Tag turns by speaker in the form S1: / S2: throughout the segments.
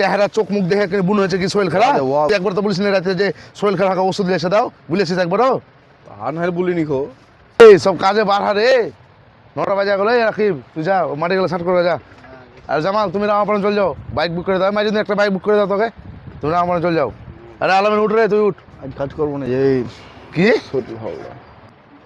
S1: চেহারা চোখ মুখ দেখে বুন হয়েছে কি খারাপ
S2: আরে
S1: একবার তো বলিস না রাতে যে খারাপ থাকা ওষুধ এসে দাও। বলেছিস একবারও?
S2: আর না বলিনি খো।
S1: এই সব কাজে বার হারে। নটা বাজে গেলো রাখিব তুই যা মাঠে গেলে শার্ট করে যা। আর জামাল তুমি রামাপাড়া চল যাও। বাইক বুক করে দাও। মাঝে একটা বাইক বুক করে দাও তোকে। তুমি রামাপাড়া চল যাও। আরে আলামিন উঠ রে তুই উঠ।
S2: আজ কাজ করব না। এই
S1: কি?
S2: শরীর ভালো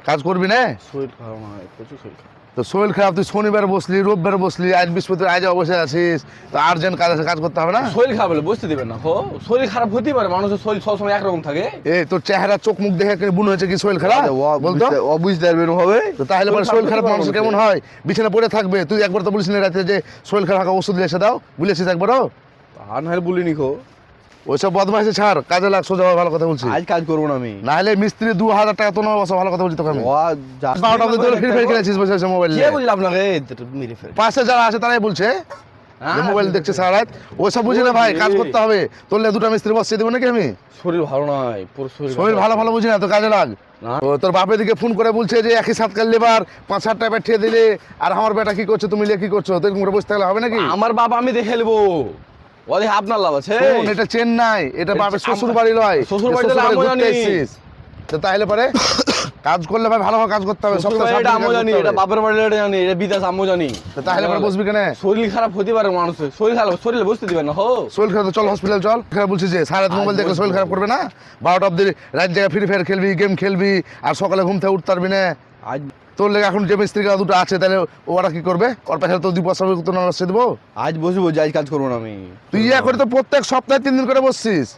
S1: কাজ করবি না?
S2: শরীর খারাপ না প্রচুর শরীর খারাপ।
S1: তো শরীর খারাপ তুই শনিবার বসলি রোববার বসলি আজ বৃহস্পতি আজ অবশ্যই আছিস তো আর্জেন্ট কাজ আছে কাজ করতে হবে না?
S2: শরীর খারাপ হলে বুঝতে দিবেন না হো? শরীর খারাপ হতেই পারে মানুষের শরীর সবসময় একরকম থাকে।
S1: এই তোর চেহারা চোখ মুখ দেখে বুন হয়েছে কি শরীর খারাপ? বলতো?
S2: অবুঝতে পারবেন হবে।
S1: তো তাহলে পরে শরীর খারাপ মানুষ কেমন হয়? বিছানা পড়ে থাকবে তুই একবার তো বলিস না রাতে যে শরীর খারাপ ওষুধ এসে দাও বলেছিস একবারও?
S2: আর না বলিনি খো
S1: ওইসব বদমাইশে ছাড় কাজে লাগ সোজা ভালো কথা বলছি।
S2: আজ কাজ করব না আমি।
S1: না হলে মিস্ত্রি দু হাজার টাকা তো নেওয়া বসা ভালো কথা বলছি তোকে আমি।
S2: ও যা-
S1: বারোটা অব্দি তোর ফ্রি ফায়ার খেলেছিস বসে বসে মোবাইল
S2: কে বললাম আপনাকে
S1: পাশে যারা আছে তারাই বলছে।
S2: হ্যাঁ,
S1: মোবাইল দেখছে সারা রাত ওইসব বুঝি না ভাই কাজ করতে হবে। তোরলে দুটো মিস্ত্রি বসিয়ে দেবো নাকি আমি?
S2: শরীর ভালো নয় পুরো শরীর
S1: শরীর ভালো ভালো বুঝি না তো কাজে লাগ। তোর বাপের দিকে ফোন করে বলছে যে একই সাত কাল লেবার পাঁচ হাজার টাকা পাঠিয়ে দিলে। আর আমার বেটা কি করছ তুমি লে কি করছ? তো এরকম করে বসে থাকলে হবে নাকি?
S2: আমার বাবা আমি দেখে নেব। ও আপনার লাভ আছে?
S1: এটা চেন্নাই এটা বাপের শ্বশুর বাড়ি নয়
S2: শ্বশুর
S1: বাড়ি। তো তাহলে পরে কাজ করলে ভাই ভালোভাবে কাজ করতে হবে সপ্তাহে
S2: এটা
S1: দিন
S2: জানি এটা বাপের বাড়ি এটা জানি এটা বিদেশ আমিও জানি।
S1: তাহলে পরে বসবি কেন?
S2: শরীর খারাপ হতে পারে মানুষের। শরীর খারাপ শরীরে বুঝতে দিবেন না হো।
S1: শরীর খারাপ তো চল হসপিটাল চল। খারাপ বলছিস যে সারা মোবাইল দেখলে শরীর খারাপ করবে না? বারোটা অব্দি রাত জায়গায় ফ্রি ফায়ার খেলবি গেম খেলবি আর সকালে ঘুম থেকে উঠতে পারবি না।
S2: আজ
S1: তোর লেগে এখন যে মিস্ত্রি কাজ দুটো আছে তাহলে ওরা কি করবে? ওর পাশে তো দুই পয়সা তো নষ্ট দেবো?
S2: আজ বসবো আজ কাজ করব না আমি।
S1: তুই ইয়া করে তো প্রত্যেক সপ্তাহে তিন দিন করে বসছিস।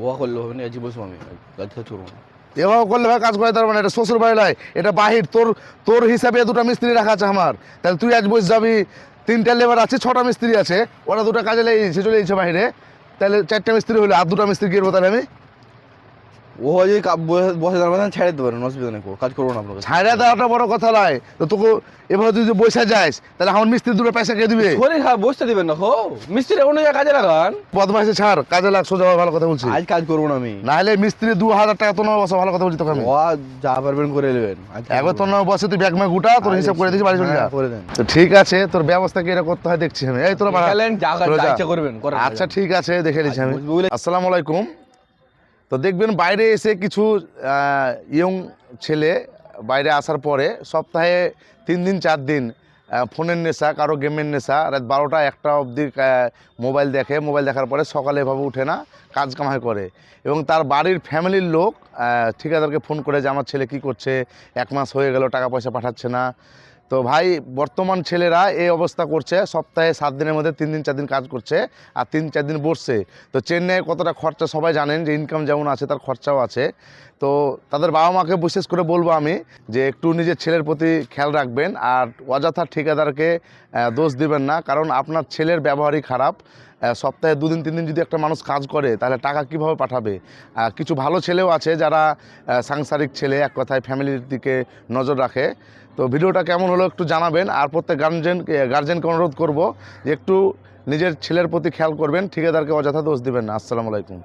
S2: ও করলে হবে না আজ বসবো আমি আজ কাজ করব না।
S1: এভাবে করলে ভাই কাজ করে তার মানে এটা শ্বশুর বাড়ি নয় এটা বাহির তোর তোর হিসাবে দুটো মিস্ত্রি রাখা আছে আমার। তাহলে তুই আজ বসে যাবি তিনটা লেবার আছে ছটা মিস্ত্রি আছে ওরা দুটো কাজে লেগেছে চলে গেছে বাইরে তাহলে চারটা মিস্ত্রি হলো আর দুটো মিস্ত্রি গিয়ে তাহলে আমি।
S2: ও যে কা- বসে- বসে ছেড়ে দিতে পারেন অসুবিধা নেই কাজ করব না আপনার কাছে।
S1: ছাইরা দেওয়াটা বড় কথা নয়। তো তোকে এভাবে তুই যদি বসে যাস তাহলে আমার মিস্ত্রি দুটো পয়সা কে দিবে?
S2: শরীর খারাপ বসতে দিবেন না হো। মিস্ত্রি অন্য জায়গায় কাজে লাগান।
S1: বদমাইশে ছাড় কাজে লাগ সোজা ভালো কথা বলছি।
S2: আজ কাজ করব না আমি।
S1: না হলে মিস্ত্রি দু হাজার টাকা তো নেওয়া বসা ভালো কথা বলছি তোকে আমি।
S2: ও যা পারবেন করে নেবেন।
S1: একবার তোর নামে বসে তুই ব্যাগ ম্যাগ গুটা তোর। হিসাব করে দিচ্ছি বাড়ি চলে যা।
S2: হ্যাঁ, করে দেন।
S1: তো ঠিক আছে তোর ব্যবস্থা কি এটা করতে হয় দেখছি আমি। এই তোর
S2: ইচ্ছা করবেন,
S1: আচ্ছা ঠিক আছে দেখে নিচ্ছি আমি।
S2: বলে-
S1: আসসালামু আলাইকুম। তো দেখবেন বাইরে এসে কিছু ইয়ং ছেলে বাইরে আসার পরে সপ্তাহে তিন দিন, চার দিন ফোনের নেশা, কারও গেমের নেশা, রাত বারোটা, একটা অবধি মোবাইল দেখে, মোবাইল দেখার পরে সকালে এভাবে উঠে না, কাজ কামাই করে। এবং তার বাড়ির ফ্যামিলির লোক ঠিকাদারকে ফোন করে যে, আমার ছেলে কি করছে? এক মাস হয়ে গেল, টাকা পয়সা পাঠাচ্ছে না। তো ভাই, বর্তমান ছেলেরা এই অবস্থা করছে, সপ্তাহে সাত দিনের মধ্যে তিন দিন, চার দিন কাজ করছে আর তিন, চার দিন বসছে। তো চেন্নাইয়ে কতটা খরচা সবাই জানেন যে ইনকাম যেমন আছে, তার খরচাও আছে। তো তাদের বাবা মাকে বিশেষ করে বলব আমি যে, একটু নিজের ছেলের প্রতি খেয়াল রাখবেন আর অযথা ঠিকাদারকে দোষ দিবেন না। কারণ আপনার ছেলের ব্যবহারই খারাপ। সপ্তাহে দুদিন, তিন দিন যদি একটা মানুষ কাজ করে, তাহলে টাকা কীভাবে পাঠাবে? কিছু ভালো ছেলেও আছে যারা সাংসারিক ছেলে, এক কথায় ফ্যামিলির দিকে নজর রাখে। তো ভিডিওটা কেমন হলো একটু জানাবেন, আর প্রত্যেক গার্জেন গার্জেনকে অনুরোধ করব যে একটু নিজের ছেলের প্রতি খেয়াল করবেন, ঠিকাদারকে অযথা দোষ দেবেন না। আসসালামু আলাইকুম।